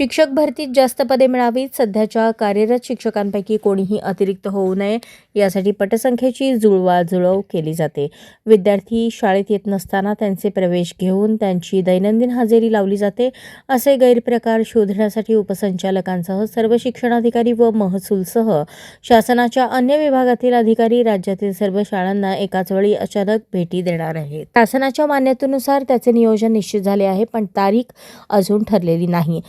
शिक्षक भरतीत जास्त पदे मिळावीत. सध्याच्या कार्यरत शिक्षकांपैकी कोणीही अतिरिक्त होऊ नये. यासाठी पटसंख्येची जुळवाजुळव केली जाते. विद्यार्थी शाळेत येत नसताना त्यांचे प्रवेश घेऊन त्यांची दैनंदिन हजेरी लावली जाते. असे गैरप्रकार शोधण्यासाठी उपसंचालकांसह सर्व शिक्षणाधिकारी व महसूलसह शासनाच्या अन्य विभागातील अधिकारी राज्यातील सर्व शाळांना एकाच वेळी अचानक भेटी देणार आहेत. शासनाच्या मान्यतेनुसार त्याचे नियोजन निश्चित झाले आहे पण तारीख अजून ठरलेली नाही.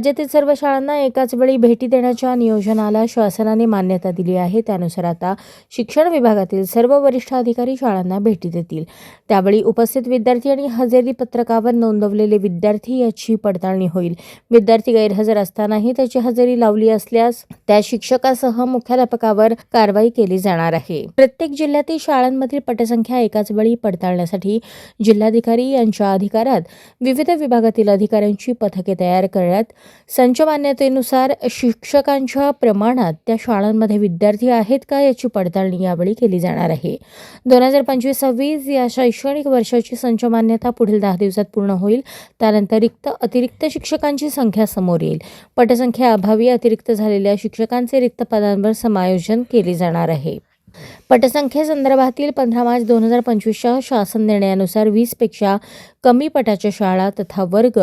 राज्यातील सर्व शाळांना एकाच वेळी भेटी देण्याच्या नियोजनाला शासनाने मान्यता दिली आहे. त्यानुसार आता शिक्षण विभागातील सर्व वरिष्ठ अधिकारी शाळांना भेटी देतील. त्यावेळी उपस्थित विद्यार्थी आणि हजेरी पत्रकावर नोंदवलेले विद्यार्थी याची पडताळणी होईल. विद्यार्थी गैरहजर असतानाही त्याची हजेरी लावली असल्यास त्या शिक्षकासह मुख्याध्यापकावर कारवाई केली जाणार आहे. प्रत्येक जिल्ह्यातील शाळांमधील पटसंख्या एकाच वेळी पडताळण्यासाठी जिल्हाधिकारी यांच्या अधिकारात विविध विभागातील अधिकाऱ्यांची पथके तयार करण्यात संच मान्यतेनुसार शिक्षकांच्या प्रमाणात त्या शाळांमध्ये विद्यार्थी आहेत का याची पडताळणी यावेळी केली जाणार आहे. दोन हजार पंचवीस सव्वीस या शैक्षणिक वर्षाची संच मान्यता पुढील दहा दिवसात पूर्ण होईल. त्यानंतर रिक्त अतिरिक्त शिक्षकांची संख्या समोर येईल. पटसंख्या अभावी अतिरिक्त झालेल्या शिक्षकांचे रिक्त पदांवर समायोजन केले जाणार आहे. पटसंख्येसंदर्भातील पंधरा मार्च दोन हजार पंचवीसच्या शासन निर्णयानुसार वीसपेक्षा कमी पटाच्या शाळा तथा वर्ग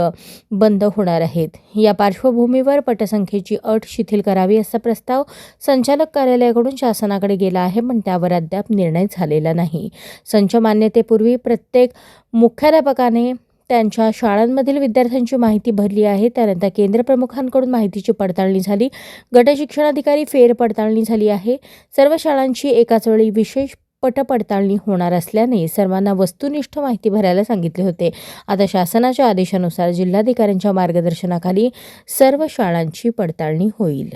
बंद होणार आहेत. या पार्श्वभूमीवर पटसंख्येची अट शिथिल करावी असा प्रस्ताव संचालक कार्यालयाकडून शासनाकडे गेला आहे पण त्यावर अद्याप निर्णय झालेला नाही. संच मान्यतेपूर्वी प्रत्येक मुख्याध्यापकाने त्यांच्या शाळांमधील विद्यार्थ्यांची माहिती भरली आहे. त्यानंतर केंद्रप्रमुखांकडून माहितीची पडताळणी झाली. गटशिक्षणाधिकारी फेरपडताळणी फेर पडताळणी झाली आहे. सर्व शाळांची एकाच वेळी विशेष पटपडताळणी होणार असल्याने सर्वांना वस्तुनिष्ठ माहिती भरायला सांगितले होते. आता शासनाच्या आदेशानुसार जिल्हाधिकाऱ्यांच्या मार्गदर्शनाखाली सर्व शाळांची पडताळणी होईल.